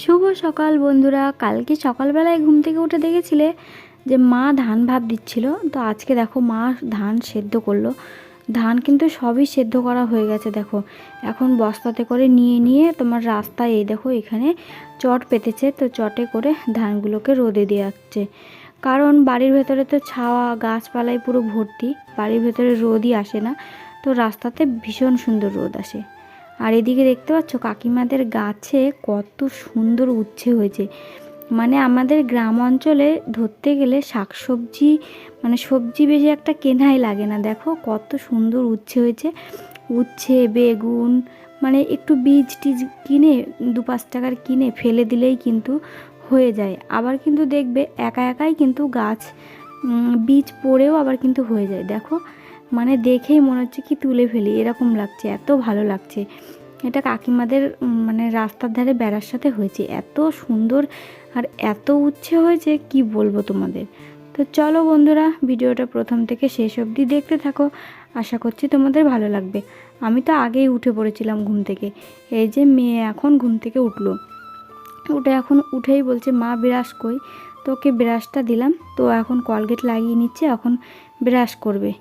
শুভ সকাল বন্ধুরা। কালকে সকালবেলায় ঘুম থেকে উঠে দেখেছিলে যে মা ধান ভাব দিচ্ছিল। তো আজকে দেখো মা ধান সেদ্ধ করল। ধান কিন্তু সবই সেদ্ধ করা হয়ে গেছে, দেখো। এখন বস্তাতে করে নিয়ে নিয়ে তোমার রাস্তায় এই দেখো এখানে চট পেতেছে। তো চটে করে ধানগুলোকে রোদে দিয়ে যাচ্ছে কারণ বাড়ির ভেতরে তো ছাওয়া, গাছপালায় পুরো ভর্তি। বাড়ির ভেতরে রোদই আসে না। তো রাস্তাতে ভীষণ সুন্দর রোদ আসে। আর এদিকে দেখতে পাচ্ছ কাকিমাদের গাছে কত সুন্দর উচ্ছে হয়েছে। মানে আমাদের গ্রাম অঞ্চলে ধরতে গেলে শাকসবজি মানে সবজি বেশি একটা কেনাই লাগে না। দেখো কত সুন্দর উচ্ছে হয়েছে। উচ্ছে, বেগুন মানে একটু বীজ টিজ কিনে, দু পাঁচ টাকার কিনে ফেলে দিলেই কিন্তু হয়ে যায়। আবার কিন্তু দেখবে একা একাই কিন্তু গাছ বীজ পড়েও আবার কিন্তু হয়ে যায়। দেখো মানে দেখেই মনে হচ্ছে কি তুলে ফেলি, এরকম লাগছে, এত ভালো লাগছে। এটা কাকিমাদের মানে রাস্তার ধারে বেড়ার সাথে হয়েছে, এত সুন্দর আর এত উচ্ছে হয়েছে, কি বলব তোমাদের? তো চলো বন্ধুরা, ভিডিওটা প্রথম থেকে শেষ অবধি দেখতে থাকো, আশা করছি তোমাদের ভালো লাগবে। আমি তো আগেই উঠে পড়েছিলাম ঘুম থেকে, এই যে মেয়ে এখন ঘুম থেকে উঠল। উঠে এখন উঠেই বলছে, মা, ব্রাশ কই? তো ওকে ব্রাশটা দিলাম, তো এখন কলগেট লাগিয়ে নিচ্ছে, এখন ব্রাশ করবে।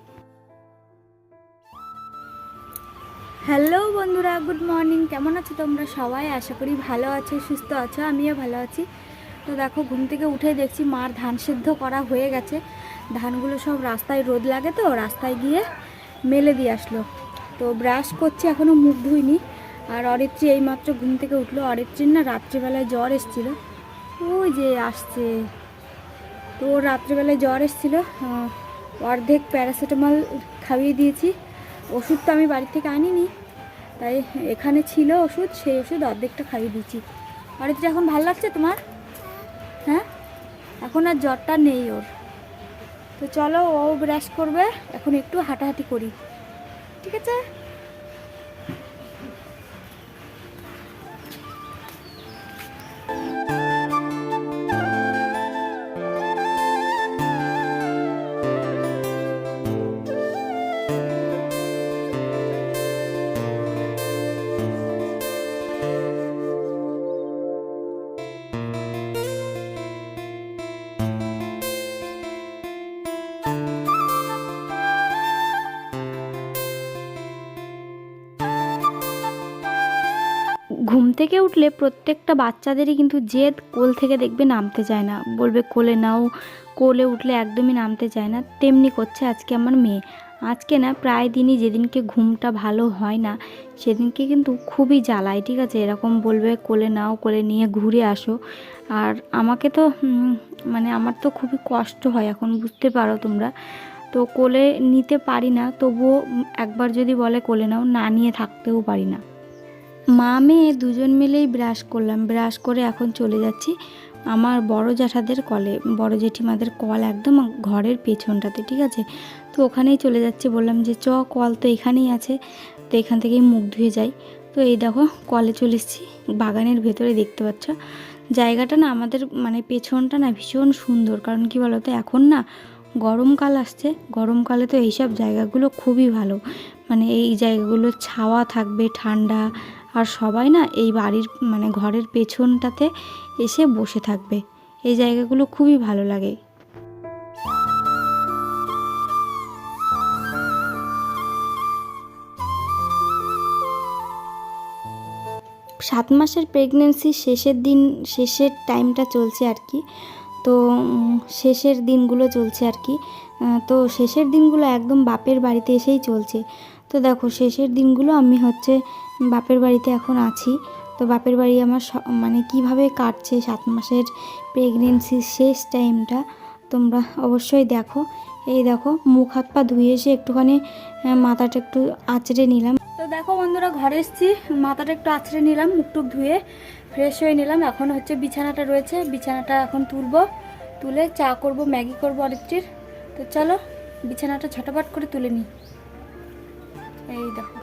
হ্যালো বন্ধুরা, গুড মর্নিং। কেমন আছো তোমরা সবাই? আশা করি ভালো আছো, সুস্থ আছো, আমিও ভালো আছি। তো দেখো, ঘুম থেকে উঠে দেখছি মার ধান সিদ্ধ করা হয়ে গেছে। ধানগুলো সব রাস্তায় রোদ লাগে তো, রাস্তায় গিয়ে মেলে দিয়ে আসলো। তো ব্রাশ করছি এখনও মুখ ধুইনি। আর অরিত্রী এইমাত্র ঘুম থেকে উঠল। অরিত্রীর না রাত্রিবেলায় জ্বর এসেছিল। ওই যে আসছে। তো ওর রাত্রিবেলায় জ্বর এসেছিল। অর্ধেক প্যারাসিটামল খাইয়ে দিয়েছি। ওষুধ তো আমি বাড়ি থেকে আনিনি, তাই এখানে ছিল ওষুধ, সেই ওষুধ অর্ধেকটা খাইয়ে দিয়েছি। বাড়িতে এখন ভালো লাগছে তোমার? হ্যাঁ? এখন আর জ্বরটা নেই ওর। তো চলো ও ব্রাশ করবে, এখন একটু হাঁটাহাঁটি করি। ঠিক আছে? থেকে উঠলে প্রত্যেকটা বাচ্চাদেরই কিন্তু জেদ, কোল থেকে দেখবে নামতে চায় না। বলবে, কোলে নাও। কোলে উঠলে একদমই নামতে চায় না। তেমনি করছে আজকে আমার মেয়ে। আজকে না, প্রায় দিনই যেদিনকে ঘুমটা ভালো হয় না, সেদিনকে কিন্তু খুবই জ্বালায়, ঠিক আছে? এরকম বলবে, কোলে নাও, কোলে নিয়ে ঘুরে আসো। আর আমাকে তো মানে আমার তো খুবই কষ্ট হয়, এখন বুঝতে পারো তোমরা। তো কোলে নিতে পারি না, তবুও একবার যদি বলে, কোলে নাও, না নিয়ে থাকতেও পারি না। মা মেয়ে দুজন মিলেই ব্রাশ করলাম। ব্রাশ করে এখন চলে যাচ্ছি আমার বড় জ্যাঠাদের কলে। বড় জেঠিমাদের কল একদম ঘরের পেছনটাতে, ঠিক আছে? তো ওখানেই চলে যাচ্ছি। বললাম যে, চ, কল তো এখানেই আছে। তো এখান থেকেই মুখ ধুয়ে যাই। তো এই দেখো, কলে চলে এসেছি। বাগানের ভেতরে দেখতে পাচ্ছ? জায়গাটা না আমাদের মানে পেছনটা না ভীষণ সুন্দর। কারণ কি বলতো, এখন না গরমকাল আসছে। গরমকালে তো এইসব জায়গাগুলো খুবই ভালো। মানে এই জায়গাগুলো ছাওয়া থাকবে, ঠান্ডা আর সবাই না এই বাড়ির মানে ঘরের পেছনটাতে এসে বসে থাকবে। এই জায়গাগুলো খুবই ভালো লাগে। সাত মাসের প্রেগনেন্সি শেষের দিন, শেষের টাইমটা চলছে আর কি। তো শেষের দিনগুলো চলছে আর কি। তো শেষের দিনগুলো একদম বাপের বাড়িতে এসেই চলছে। তো দেখো, শেষের দিনগুলো আমি হচ্ছে বাপের বাড়িতে এখন আছি। তো বাপের বাড়ি আমার মানে কীভাবে কাটছে সাত মাসের প্রেগনেন্সির শেষ টাইমটা তোমরা অবশ্যই দেখো। এই দেখো, মুখ হাত পা ধুয়ে এসে একটুখানি মাথাটা একটু আঁচড়ে নিলাম। তো দেখো বন্ধুরা, ঘরে এসেছি, মাথাটা একটু আঁচড়ে নিলাম মুখ টুক ধুয়ে ফ্রেশ হয়ে নিলাম। এখন হচ্ছে বিছানাটা রয়েছে, বিছানাটা এখন তুলবো। তুলে চা করব, ম্যাগি করব অরিত্রির। তো চলো, বিছানাটা ঝটাপট করে তুলে নিই। এই দেখো।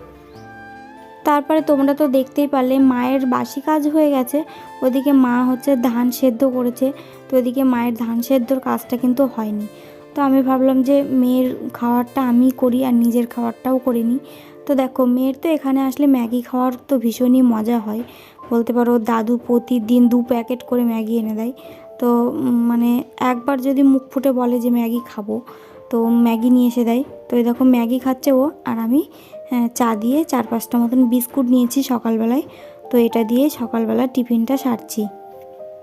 তারপরে তোমরা তো দেখতেই পারলে মায়ের বাসি কাজ হয়ে গেছে। ওদিকে মা হচ্ছে ধান সেদ্ধ করেছে, তো ওদিকে মায়ের ধান সেদ্ধর কাজটা কিন্তু হয়নি। তো আমি ভাবলাম যে মেয়ের খাবারটা আমি করি আর নিজের খাবারটাও করে নিই। তো দেখো, মেয়ের তো এখানে আসলে ম্যাগি খাওয়ার তো ভীষণই মজা হয়। বলতে পারো দাদু প্রতিদিন দু প্যাকেট করে ম্যাগি এনে দেয়। তো মানে একবার যদি মুখ ফুটে বলে যে ম্যাগি খাব, তো ম্যাগি নিয়ে এসে দেয়। তো এই দেখো ম্যাগি খাচ্ছে ও আর আমি চা দিয়ে চার পাঁচটা মতন বিস্কুট নিয়েছি সকালবেলায়। তো এটা দিয়ে সকালবেলা টিফিনটা সারছি।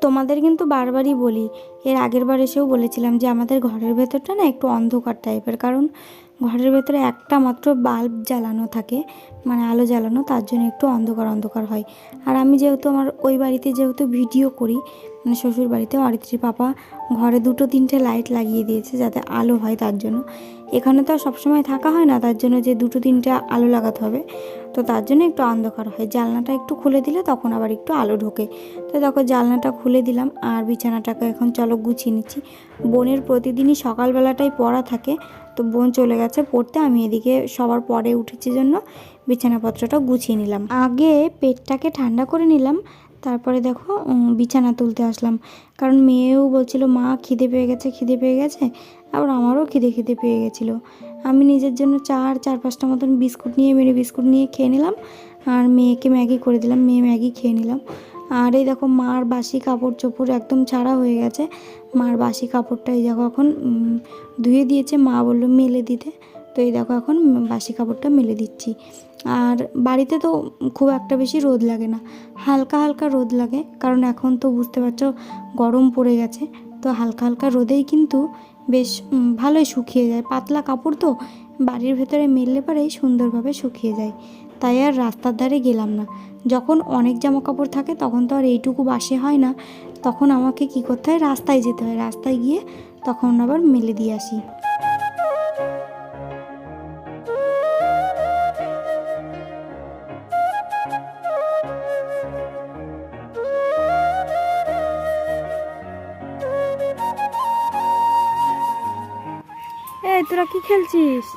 তোমাদের কিন্তু বারবারই বলি, এর আগের বার এসেও বলেছিলাম যে আমাদের ঘরের ভেতরটা না একটু অন্ধকার টাইপের, কারণ ঘরের ভেতরে একটা মাত্র বাল্ব জ্বালানো থাকে মানে আলো জ্বালানো, তার জন্য একটু অন্ধকার অন্ধকার হয়। আর আমি যেহেতু আমার ওই বাড়িতে যেহেতু ভিডিও করি মানে শ্বশুর বাড়িতে অরিত্রী পাপা ঘরে দুটো তিনটে লাইট লাগিয়ে দিয়েছে যাতে আলো হয় তার জন্য। এখানে তো আর সবসময় থাকা হয় না, তার জন্য যে দুটো তিনটে আলো লাগাতে হবে। তো তার জন্য একটু অন্ধকার হয়। জানলাটা একটু খুলে দিলে তখন আবার একটু আলো ঢোকে। তো দেখো জানলাটা খুলে দিলাম আর বিছানাটাকে এখন চলো গুছিয়ে নিচ্ছি। বোনের প্রতিদিনই সকালবেলাটাই পড়া থাকে। তো বোন চলে গেছে পড়তে, আমি এদিকে সবার পরে উঠেছি জন্য বিছানাপত্রটা গুছিয়ে নিলাম। আগে পেটটাকে ঠান্ডা করে নিলাম তারপরে দেখো বিছানা তুলতে আসলাম। কারণ মেয়েও বলছিল, মা, খিদে পেয়ে গেছে, খিদে পেয়ে গেছে? আবার আমারও খিদে খিদে পেয়ে গেছিল। আমি নিজের জন্য চার চার, পাঁচটা মতন বিস্কুট নিয়ে মেরে বিস্কুট নিয়ে খেয়ে নিলাম। আর মেয়েকে ম্যাগি করে দিলাম, মেয়ে ম্যাগি খেয়ে নিলাম। আর এই দেখো, মার বাসি কাপড় চোপড় একদম ছাড়া হয়ে গেছে। মার বাসি কাপড়টা এই দেখো এখন ধুয়ে দিয়েছে। মা বলল, মেলে দিতে। তো এই দেখো এখন বাসি কাপড়টা মেলে দিচ্ছি। আর বাড়িতে তো খুব একটা বেশি রোদ লাগে না। হালকা হালকা রোদ লাগে, কারণ এখন তো বুঝতে পারছ গরম পড়ে গেছে। তো হালকা হালকা রোদেই কিন্তু বেশ ভালোই শুকিয়ে যায়। পাতলা কাপড় তো বাড়ির ভেতরে মেললে পরেই সুন্দরভাবে শুকিয়ে যায়। তাই আর রাস্তার ধারে গেলাম না। যখন অনেক জামা কাপড় থাকে তখন তো আর এইটুকু বাসে হয় না। তখন আমাকে কি করতে হয়? রাস্তায় যেতে হয়। রাস্তায় গিয়ে তখন আবার মেলে দিয়ে আসি। খেলছিস?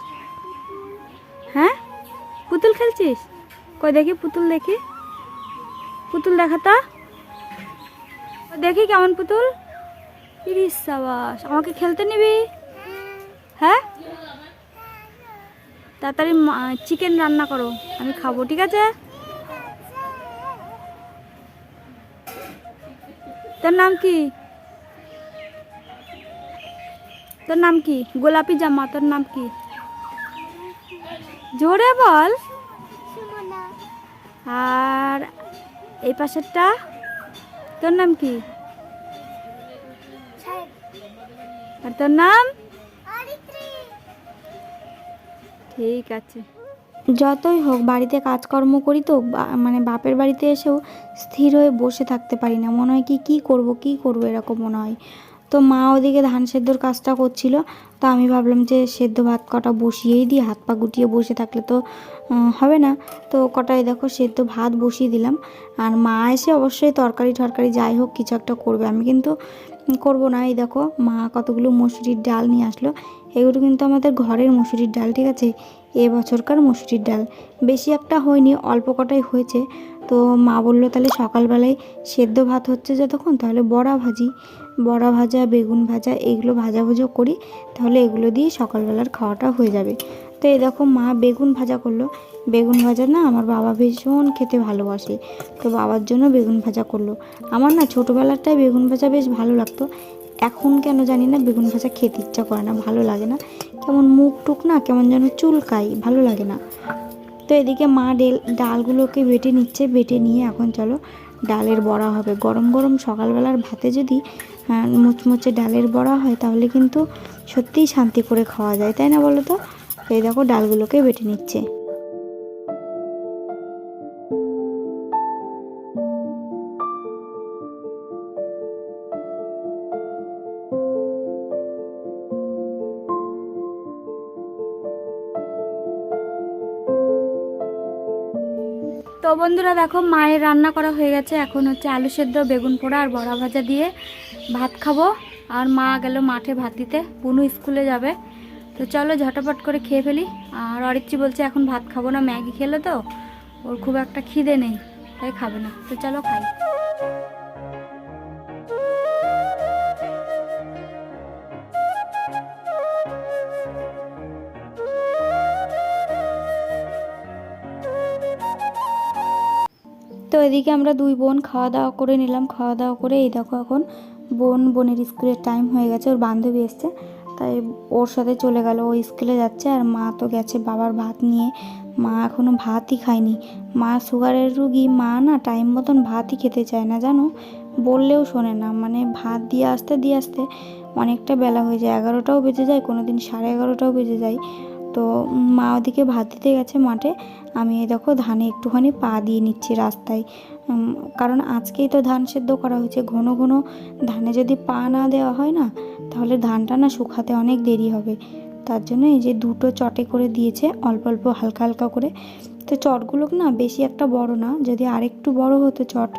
হ্যাঁ? পুতুল খেলছিস? কই দেখি পুতুল দেখি। পুতুল দেখা তো। ও দেখি কেমন পুতুল? আমাকে খেলতে নিবি? হ্যাঁ? তাড়াতাড়ি চিকেন রান্না করো, আমি খাব, ঠিক আছে? তার নাম কি? তোর নাম কি? গোলাপি জামা, তোর নাম কি? জোরে বল। আর এই পাশেরটা? তোর নাম কি? আর তোর নাম? ঠিক আছে। যতই হোক, বাড়িতে কাজকর্ম করি তো মানে বাপের বাড়িতে এসেও স্থির হয়ে বসে থাকতে পারি না। মনে হয় কি, কী করব কী করব এরকম মনে হয়। তো মা ওদিকে ধান সেদ্ধর কাজটা করছিল, তো আমি ভাবলাম যে সেদ্ধ ভাত কটা বসিয়েই দিই, হাত পা গুটিয়ে বসে থাকলে তো হবে না। তো কটায় দেখো সেদ্ধ ভাত বসিয়ে দিলাম। আর মা এসে অবশ্যই তরকারি টরকারি যাই হোক কিছু একটা করবে। আমি কিন্তু করব না। এই দেখো মা কতগুলো মসুরির ডাল নিয়ে আসলো। এগুলো কিন্তু আমাদের ঘরের মসুরির ডাল, ঠিক আছে? এ বছরকার মসুরির ডাল। বেশি একটা হয়নি, অল্প কটাই হয়েছে। তো মা বলল, তাহলে সকালবেলায় সেদ্ধ ভাত হচ্ছে যতক্ষণ, তাহলে বড়া ভাজি। বড়া ভাজা, বেগুন ভাজা এগুলো ভাজা ভুজো করি, তাহলে এগুলো দিয়ে সকালবেলার খাওয়াটা হয়ে যাবে। তো এই দেখো মা বেগুন ভাজা করল। বেগুন ভাজা না আমার বাবা ভীষণ খেতে ভালোবাসে। তো বাবার জন্য বেগুন ভাজা করল। আমার না ছোটোবেলাটায় বেগুন ভাজা বেশ ভালো লাগতো। এখন কেন জানি না বেগুন ভাজা খেতে ইচ্ছা করে না, ভালো লাগে না। কেমন মুখ টুক না কেমন যেন চুলকাই ভালো লাগে না। তো এদিকে মা ডেল, ডালগুলোকে বেটে নিচ্ছে, বেটে নিয়ে এখন চলো ডালের বড়া হবে। গরম গরম সকালবেলার ভাতে যদি মুচমুচে ডালের বড়া হয়, তাহলে কিন্তু সত্যিই শান্তি করে খাওয়া যায়, তাই না বলো তো? এই দেখো ডালগুলোকে বেটে নিচ্ছে। তো বন্ধুরা দেখো, মায়ের রান্না করা হয়ে গেছে। এখন হচ্ছে আলু সেদ্ধ, বেগুন পোড়া আর বড়া ভাজা দিয়ে ভাত খাব আর মা গেল মাঠে ভাত দিতে। বুনু স্কুলে যাবে। তো চলো ঝটাপট করে খেয়ে ফেলি। আর অরিত্রি বলছে, এখন ভাত খাব না, ম্যাগি খেলো তো? ওর খুব একটা খিদে নেই, তাই খাবে না। তো চলো খাই। তো এদিকে আমরা দুই বোন খাওয়া দাওয়া করে নিলাম। খাওয়া দাওয়া করে এই দেখো এখন বোন, বোনের স্কুলের টাইম হয়ে গেছে, ওর বান্ধবী এসছে, তাই ওর সাথে চলে গেল। ও স্কুলে যাচ্ছে আর মা তো গেছে বাবার ভাত নিয়ে। মা এখনও ভাতই খায়নি। মা সুগারের রুগী, মা না টাইম মতন ভাতই খেতে চায় না, জানো? বললেও শোনে না মানে ভাত দিয়ে আসতে দিয়ে আসতে অনেকটা বেলা হয়ে যায়। এগারোটাও বেজে যায় কোনো দিন সাড়ে এগারোটাও বেজে যায়। তো মা ওদিকে ভাত দিতে গেছে মাঠে। আমি দেখো ধানে একটুখানি পা দিয়ে নিচ্ছি রাস্তায়। কারণ আজকেই তো ধান সেদ্ধ করা হয়েছে। ঘন ঘন ধানে যদি পা না দেওয়া হয় না, তাহলে ধানটা না শুকাতে অনেক দেরি হবে। তার জন্য এই যে দুটো চটে করে দিয়েছে, অল্প অল্প হালকা হালকা করে। তো চটগুলো না বেশি একটা বড় না, যদি আরেকটু বড় হতো চট,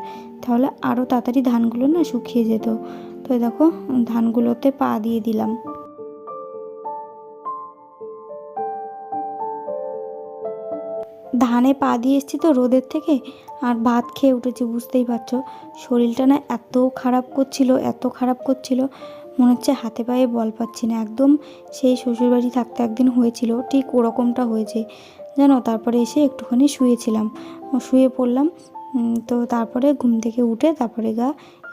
তাহলে আরও তাড়াতাড়ি ধানগুলো না শুকিয়ে যেত। তো দেখো ধানগুলোতে পা দিয়ে দিলাম। ধানে পা দিয়ে এসেছি তো রোদের থেকে, আর ভাত খেয়ে উঠেছি, বুঝতেই পারছ। শরীরটা না এত খারাপ করছিল, এত খারাপ করছিল, মনে হচ্ছে হাতে পায়ে বল পাচ্ছি না। একদম সেই শ্বশুরবাড়ি থাকতে একদিন হয়েছিল, ঠিক ওরকমটা হয়েছে। জানো, তারপরে এসে একটুখানি শুয়েছিলাম। শুয়ে পড়লাম তো তারপরে ঘুম থেকে উঠে তারপরে গা,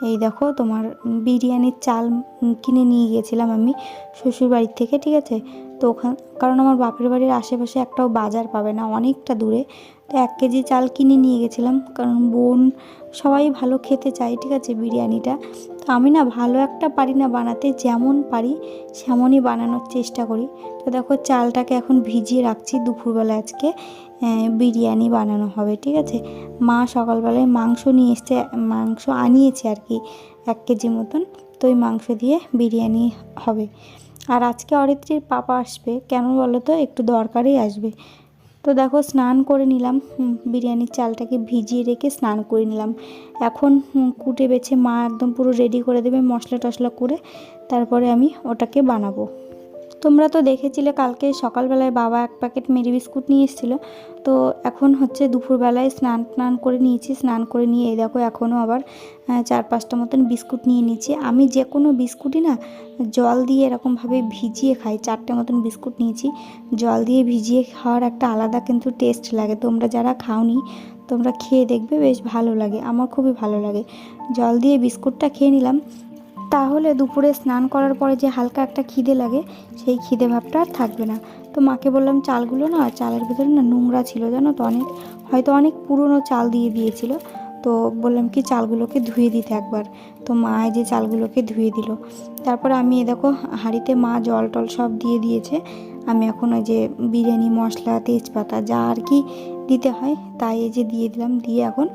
এই দেখো তোমার বিরিয়ানির চাল কিনে নিয়ে গিয়েছিলাম আমি শ্বশুরবাড়ির থেকে, ঠিক আছে? তো ওখান, কারণ আমার বাপের বাড়ির আশেপাশে একটাও বাজার পাবে না, অনেকটা দূরে। তো এক কেজি চাল কিনে নিয়ে গেছিলাম, কারণ বোন সবাই ভালো খেতে চায়, ঠিক আছে, বিরিয়ানিটা। তো আমি না ভালো একটা পারি না বানাতে, যেমন পারি সেমনই বানানোর চেষ্টা করি। তো দেখো চালটাকে এখন ভিজিয়ে রাখছি দুপুরবেলা আজকে বিরিয়ানি বানানো হবে, ঠিক আছে? মা সকালবেলায় মাংস নিয়ে এসছে, মাংস আনিয়েছে আর কি, এক কেজি মতন। তো ওই মাংস দিয়ে বিরিয়ানি হবে। আর আজকে অরিত্রীর পাপা আসবে। কেন বলো তো? একটু দরকারই আসবে। তো দেখো, স্নান করে নিলাম। বিরিয়ানির চালটাকে ভিজিয়ে রেখে স্নান করে নিলাম। এখন কুটে বেছে মা একদম পুরো রেডি করে দেবে মশলা টশলা করে। তারপরে আমি ওটাকে বানাবো। তোমরা তো দেখেছিলে কালকে সকালবেলায় বাবা এক প্যাকেট মেরি বিস্কুট নিয়ে এসেছিল। তো এখন হচ্ছে দুপুরবেলায় স্নান টান করে নিয়েছি, স্নান করে নিয়ে এই দেখো এখনও আবার চার পাঁচটা মতন বিস্কুট নিয়ে নিয়েছি। আমি যে কোনো বিস্কুটই না, জল দিয়ে এরকমভাবে ভিজিয়ে খাই, চারটে মতন বিস্কুট নিয়েছি। জল দিয়ে ভিজিয়ে খাওয়ার একটা আলাদা কিন্তু টেস্ট লাগে। তোমরা যারা খাওনি, তোমরা খেয়ে দেখবে, বেশ ভালো লাগে। আমার খুবই ভালো লাগে। জল দিয়ে বিস্কুটটা খেয়ে নিলাম। তাহলে দুপুরে স্নান করার পরে যে হালকা একটা খিদে লাগে, সেই খিদে ভাবটা আর থাকবে না। তো মাকে বললাম, চালগুলো না, চালের ভিতরে না নোংরা ছিল জানো তো অনেক, হয়তো অনেক পুরনো চাল দিয়ে দিয়েছিল। তো বললাম, কি চালগুলোকে ধুয়ে দিতে একবার? তো মা যে চালগুলোকে ধুয়ে দিল। তারপর আমি এ দেখো, হাঁড়িতে মা জল টল সব দিয়ে দিয়েছে। আমি এখন ওই যে বিরিয়ানি, মশলা, তেজপাতা যা আর কি দিতে হয়, তাই এই যে দিয়ে দিলাম। দিয়ে এখন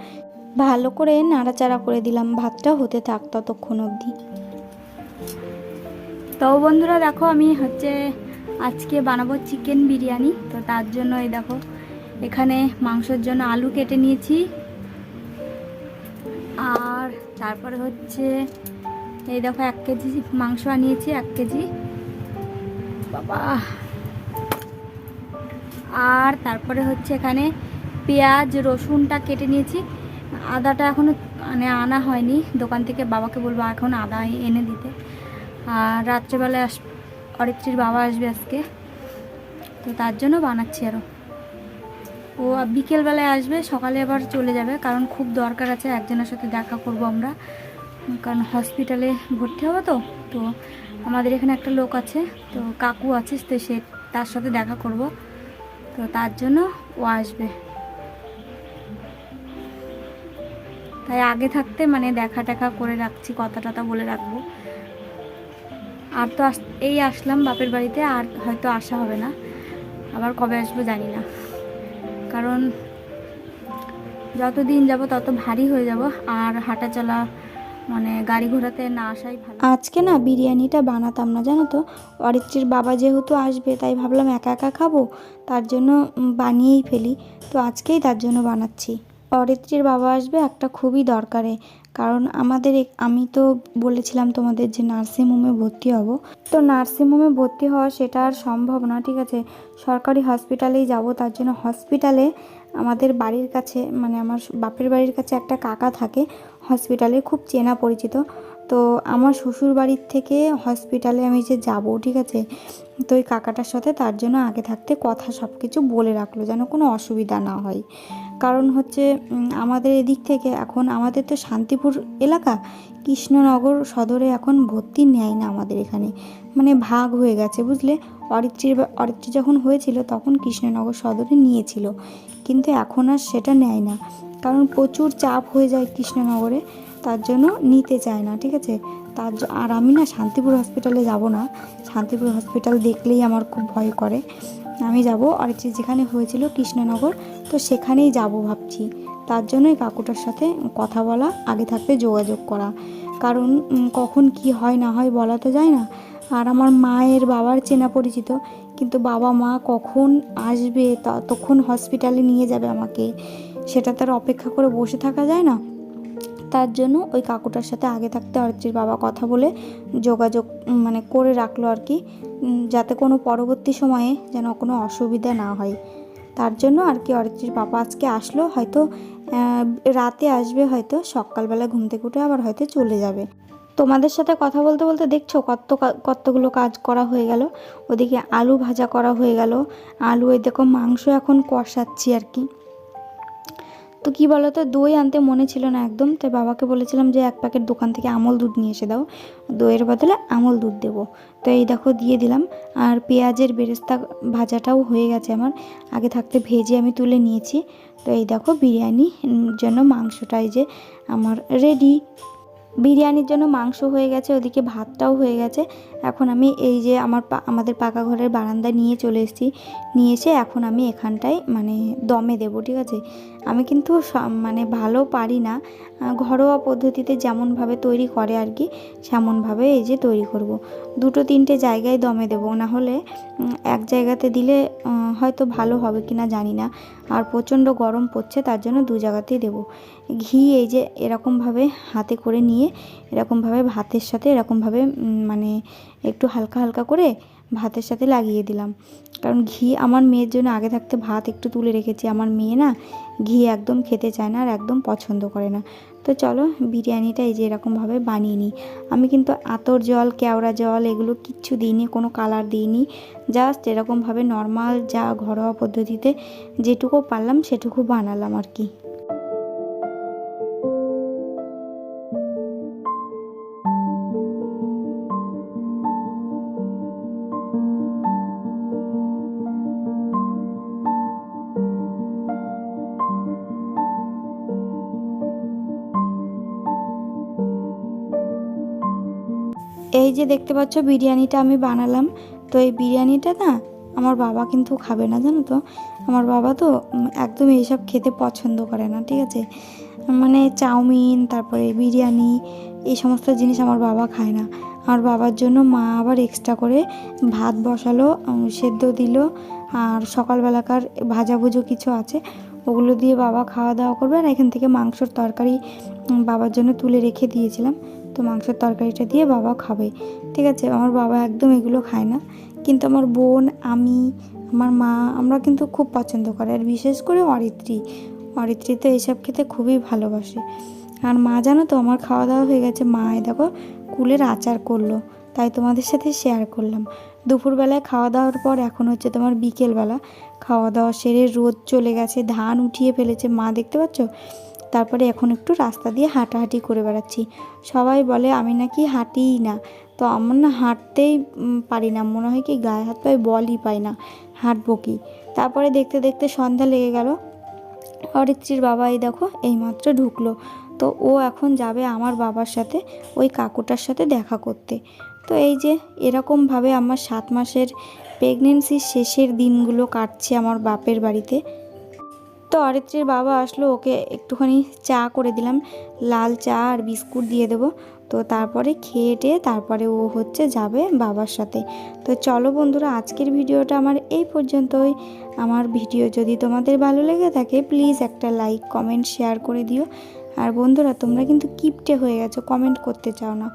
ভালো করে নাড়াচাড়া করে দিলাম। ভাতটা হতে থাক ততক্ষণ অবধি। তো বন্ধুরা দেখো আমি হচ্ছে আজকে বানাবো চিকেন বিরিয়ানি। তো তার জন্য এই দেখো, এখানে মাংসের জন্য আলু কেটে নিয়েছি। আর তারপরে হচ্ছে এই দেখো এক কেজি মাংস আনিয়েছি, এক কেজি। বাবা! আর তারপরে হচ্ছে এখানে পেঁয়াজ, রসুনটা কেটে নিয়েছি। আদাটা এখনও মানে আনা হয়নি। দোকান থেকে বাবাকে বলব এখন আদা এনে দিতে। আর রাত্রেবেলায় আস, অরিত্রীর বাবা আসবে আজকে। তো তার জন্য বানাচ্ছি আরও ও বিকেলবেলায় আসবে, সকালে আবার চলে যাবে। কারণ খুব দরকার আছে, একজনের সাথে দেখা করব আমরা। কারণ হসপিটালে ভর্তি হবে তো তো আমাদের এখানে একটা লোক আছে, তো কাকু আছে, তো সে তার সাথে দেখা করব। তো তার জন্য ও আসবে। তাই আগে থাকতে মানে দেখা টেখা করে রাখছি কথা টথা বলে রাখব। আর তো এই আসলাম বাপের বাড়িতে, আর হয়তো আসা হবে না। আবার কবে আসব জানি না। কারণ যত দিন যাব তত ভারী হয়ে যাব, আর হাঁটা চলা মানে গাড়ি ঘোড়াতে না আসাই ভালো। আজকে না বিরিয়ানিটা বানাতাম না, জানো তো? অরিত্রীর বাবা যেহেতু আসবে, তাই ভাবলাম একা একা খাব, তার জন্য বানিয়েই ফেলি। তো আজকেই তার জন্য বানাচ্ছি। অরিত্রীর বাবা আসবে একটা খুবই দরকারে। কারণ আমাদের আমি তো বলেছিলাম তোমাদের যে নার্সিং হোমে ভর্তি হব। তো নার্সিং হোমে ভর্তি হওয়া সেটা আর সম্ভব না, ঠিক আছে? সরকারি হসপিটালেই যাব, তার জন্য হসপিটালে আমাদের বাড়ির কাছে মানে আমার বাপের বাড়ির কাছে একটা কাকা থাকে, হসপিটালে খুব চেনা পরিচিত। তো আমার শ্বশুর বাড়ির থেকে হসপিটালে আমি যে যাব, ঠিক আছে? তো ওই কাকাটার সাথে তার জন্য আগে থাকতে কথা সব কিছু বলে রাখল, যেন কোনো অসুবিধা না হয়। কারণ হচ্ছে আমাদের এদিক থেকে এখন আমাদের তো শান্তিপুর এলাকা, কৃষ্ণনগর সদরে এখন ভর্তি নেয় না আমাদের এখানে। মানে ভাগ হয়ে গেছে, বুঝলে? অরিত্রির অরিত্রি যখন হয়েছিল তখন কৃষ্ণনগর সদরে নিয়েছিল। কিন্তু এখন আর সেটা নেয় না। কারণ প্রচুর চাপ হয়ে যায় কৃষ্ণনগরে, তার জন্য নিতে চায় না, ঠিক আছে? তার আর আমি না শান্তিপুর হসপিটালে যাব না। শান্তিপুর হসপিটাল দেখলেই আমার খুব ভয় করে। আমি যাব অরিত্রি যেখানে হয়েছিল কৃষ্ণনগর, তো সেখানেই যাব ভাবছি। তার জন্যই কাকুটার সাথে কথা বলা, আগে থাকতে যোগাযোগ করা। কারণ কখন কি হয় না হয় বলা তো যায় না। আর আমার মায়ের বাবার চেনা পরিচিত, কিন্তু বাবা মা কখন আসবে ততক্ষণ হসপিটালে নিয়ে যাবে আমাকে। সেটা তার অপেক্ষা করে বসে থাকা যায় না। তার জন্য ওই কাকুটার সাথে আগে থাকতে অরিত্রির বাবা কথা বলে যোগাযোগ মানে করে রাখল আর কি যাতে কোনো পরবর্তী সময়ে যেন কোনো অসুবিধা না হয়। তার জন্য আর কি অরিত্রির বাবা আজকে আসলো, হয়তো রাতে আসবে হয়তো, সকালবেলা ঘুম থেকে উঠে আবার হয়তো চলে যাবে। তোমাদের সাথে কথা বলতে বলতে দেখছ কত কতগুলো কাজ করা হয়ে গেল। ওদিকে আলু ভাজা করা হয়ে গেল। আলু, ওই দেখো, মাংস এখন কষাচ্ছি আর কি। তো কি বলো তো দই আনতে মনে ছিল না একদম, তাই বাবাকে বলেছিলাম যে এক প্যাকেট দোকান থেকে আমল দুধ নিয়ে এসে দাও, দইয়ের বদলে আমল দুধ দেবো। তো এই দেখো দিয়ে দিলাম, আর পেঁয়াজের বেরেস্তা ভাজাটাও হয়ে গেছে আমার, আগে থাকতে ভেজে আমি তুলে নিয়েছি। তো এই দেখো বিরিয়ানি জন্য মাংসটাই যে আমার রেডি বিরিয়ানির জন্য মাংস হয়ে গেছে, ওদিকে ভাতটাও হয়ে গেছে। এখন আমি এই যে আমার আমাদের পাকা ঘরের বারান্দায় নিয়ে চলে এসেছি। নিয়ে এসে এখন আমি এখানটায় মানে দমে দেব, ঠিক আছে? আমি কিন্তু মানে ভালো পারি না। ঘরোয়া পদ্ধতিতে যেমনভাবে তৈরি করে আর কি, সেমনভাবে এই যে তৈরি করব। দুটো তিনটে জায়গায় দমে দেবো। না হলে এক জায়গাতে দিলে হয়তো ভালো হবে কি না জানি না। আর প্রচণ্ড গরম পড়ছে, তার জন্য দু জায়গাতেই দেবো। ঘি এই যে এরকমভাবে হাতে করে নিয়ে, এরকমভাবে ভাতের সাথে, এরকমভাবে মানে একটু হালকা হালকা করে ভাতের সাথে লাগিয়ে দিলাম। কারণ ঘি আমার মেয়ের জন্য আগে থাকতে ভাত একটু তুলে রেখেছি। আমার মেয়ে না, ঘি একদম খেতে চায় না আর একদম পছন্দ করে না। তো চলো বিরিয়ানিটা এই যে এরকমভাবে বানিয়ে নিই। আমি কিন্তু আতর জল, কেওড়া জল এগুলো কিচ্ছু দিইনি, কোনো কালার দিইনি। জাস্ট এরকমভাবে নর্মাল যা ঘরোয়া পদ্ধতিতে যেটুকু পারলাম সেটুকু বানালাম আর কি। এই যে দেখতে পাচ্ছ বিরিয়ানিটা আমি বানালাম। তো এই বিরিয়ানিটা না আমার বাবা কিন্তু খাবে না, জানো তো? আমার বাবা তো একদম এইসব খেতে পছন্দ করে না, ঠিক আছে? মানে চাউমিন, তারপরে বিরিয়ানি, এই সমস্ত জিনিস আমার বাবা খায় না। আমার বাবার জন্য মা আবার এক্সট্রা করে ভাত বসালো সেদ্ধ দিল, আর সকালবেলাকার ভাজাভুজো কিছু আছে, ওগুলো দিয়ে বাবা খাওয়া দাওয়া করবে, আর এখান থেকে মাংসর তরকারি বাবার জন্য তুলে রেখে দিয়েছিলাম। তো মাংসের তরকারিটা দিয়ে বাবা খাবে। ঠিক আছে? আমার বাবা একদম এগুলো খায় না। কিন্তু আমার বোন, আমি, আমার মা, আমরা কিন্তু খুব পছন্দ করে। আর বিশেষ করে অরিত্রী। অরিত্রী তো এইসব খেতে খুবই ভালোবাসে। আর মা, জানো তো, আমার খাওয়া দাওয়া হয়ে গেছে। মা দেখো, কুলের আচার করল। তাই তোমাদের সাথে শেয়ার করলাম। দুপুরবেলায় খাওয়া দাওয়ার পর এখন হচ্ছে তোমার বিকেলবেলা। খাওয়া দাওয়া সেরে রোদ চলে গেছে, ধান উঠিয়ে ফেলেছে। মা, দেখতে পাচ্ছ? তারপরে এখন একটু রাস্তা দিয়ে হাঁটাহাঁটি করে বেড়াচ্ছি। সবাই বলে, আমি নাকি হাঁটিই না। তো আমার না হাঁটতেই পারি না। মনে হয় কি, গায়ে হাত পায়ে বলই পাই না, হাঁটবো কি? তারপরে দেখতে দেখতে সন্ধ্যা লেগে গেল। অরিত্রির বাবা এই দেখো এইমাত্র ঢুকলো। তো ও এখন যাবে আমার বাবার সাথে, ওই কাকুটার সাথে দেখা করতে। তো এই যে এরকমভাবে আমার সাত মাসের প্রেগনেন্সির শেষের দিনগুলো কাটছে আমার বাপের বাড়িতে। তো অরিত্রীর বাবা আসলো, ওকে একটুখানি চা করে দিলাম। লাল চা আর বিস্কুট দিয়ে দেবো। তো তারপরে খেয়ে তারপরে ও হচ্ছে যাবে বাবার সাথে। তো চলো বন্ধুরা, আজকের ভিডিওটা আমার এই পর্যন্তই। আমার ভিডিও যদি তোমাদের ভালো লেগে থাকে প্লিজ একটা লাইক কমেন্ট শেয়ার করে দিও। আর বন্ধুরা, তোমরা কিন্তু কিপটে হয়ে গেছো কমেন্ট করতে চাও না।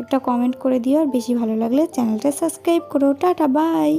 একটা কমেন্ট করে দিও আর বেশি ভালো লাগলে চ্যানেলটা সাবস্ক্রাইব করো। Tata bye